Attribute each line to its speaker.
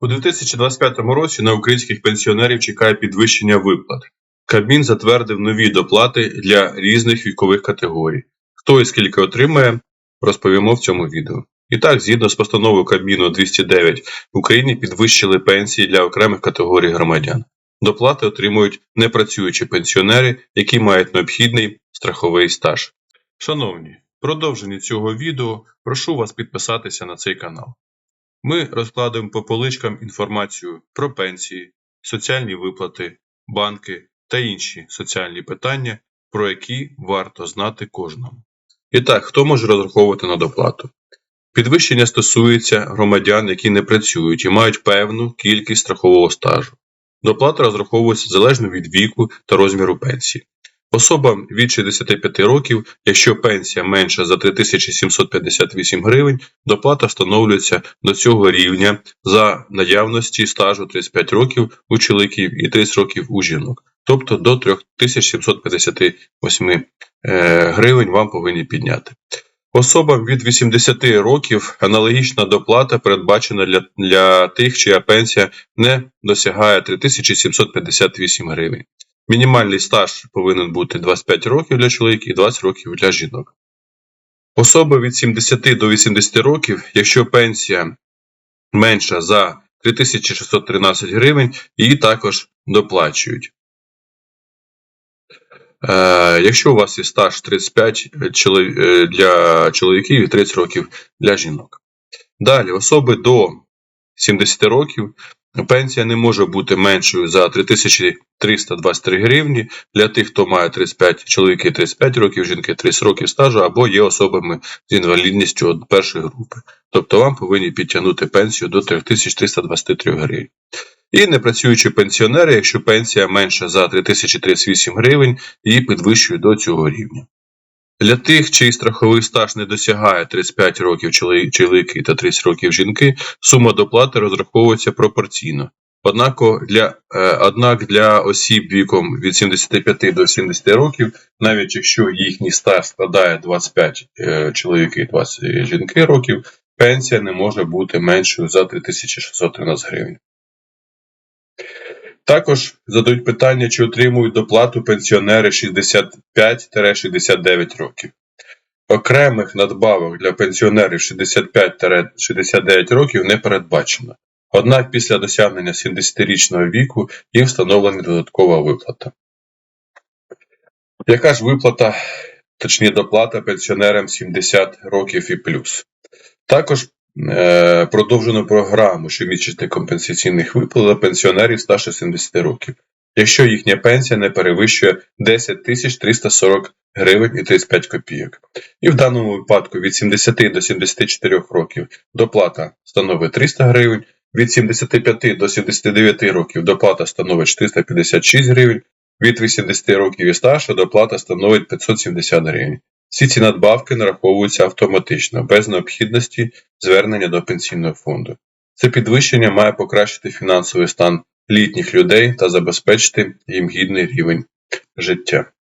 Speaker 1: У 2025 році на українських пенсіонерів чекає підвищення виплат. Кабмін затвердив нові доплати для різних вікових категорій. Хто і скільки отримає, розповімо в цьому відео. І так, згідно з постановою Кабміну 209, в Україні підвищили пенсії для окремих категорій громадян. Доплати отримують непрацюючі пенсіонери, які мають необхідний страховий стаж. Шановні, в продовженні цього відео прошу вас підписатися на цей канал. Ми розкладуємо по поличкам інформацію про пенсії, соціальні виплати, банки та інші соціальні питання, про які варто знати кожному. І так, хто може розраховувати на доплату? Підвищення стосується громадян, які не працюють і мають певну кількість страхового стажу. Доплата розраховується залежно від віку та розміру пенсії. Особам від 65 років, якщо пенсія менша за 3758 гривень, доплата встановлюється до цього рівня за наявності стажу 35 років у чоловіків і 30 років у жінок, тобто до 3758 е, гривень вам повинні підняти. Особам від 80 років аналогічна доплата передбачена для, для тих, чия пенсія не досягає 3758 гривень. Мінімальний стаж повинен бути 25 років для чоловіків і 20 років для жінок. Особи від 70 до 80 років, якщо пенсія менша за 3613 гривень, її також доплачують. Е, якщо у вас є стаж 35 е, для чоловіків і 30 років для жінок. Далі, особи до 70 років пенсія не може бути меншою за 3323 гривні для тих, хто має 35 чоловіки 35 років, жінки 30 років стажу або є особами з інвалідністю першої групи. Тобто вам повинні підтягнути пенсію до 3323 гривень. І непрацюючі пенсіонери, якщо пенсія менша за 3038 гривень, її підвищують до цього рівня. Для тих, чий страховий стаж не досягає 35 років чолові- чоловіки та 30 років жінки, сума доплати розраховується пропорційно. Однак для, е, однак для осіб віком від 75 до 70 років, навіть якщо їхній стаж складає 25 е, чоловіки і 20 жінки років, пенсія не може бути меншою за 3613 гривень. Також задають питання, чи отримують доплату пенсіонери 65-69 років. Окремих надбавок для пенсіонерів 65-69 років не передбачено. Однак після досягнення 70-річного віку їм встановлена додаткова виплата. Яка ж виплата, точніше доплата пенсіонерам 70 років і плюс? Також е, продовжено програму щомісячних компенсаційних виплат для пенсіонерів старше 70 років, якщо їхня пенсія не перевищує 10 тисяч 340 гривень і 35 копійок. І в даному випадку від 70 до 74 років доплата становить 300 гривень, від 75 до 79 років доплата становить 456 гривень, від 80 років і старше доплата становить 570 гривень. Всі ці надбавки нараховуються автоматично, без необхідності звернення до пенсійного фонду. Це підвищення має покращити фінансовий стан літніх людей та забезпечити їм гідний рівень життя.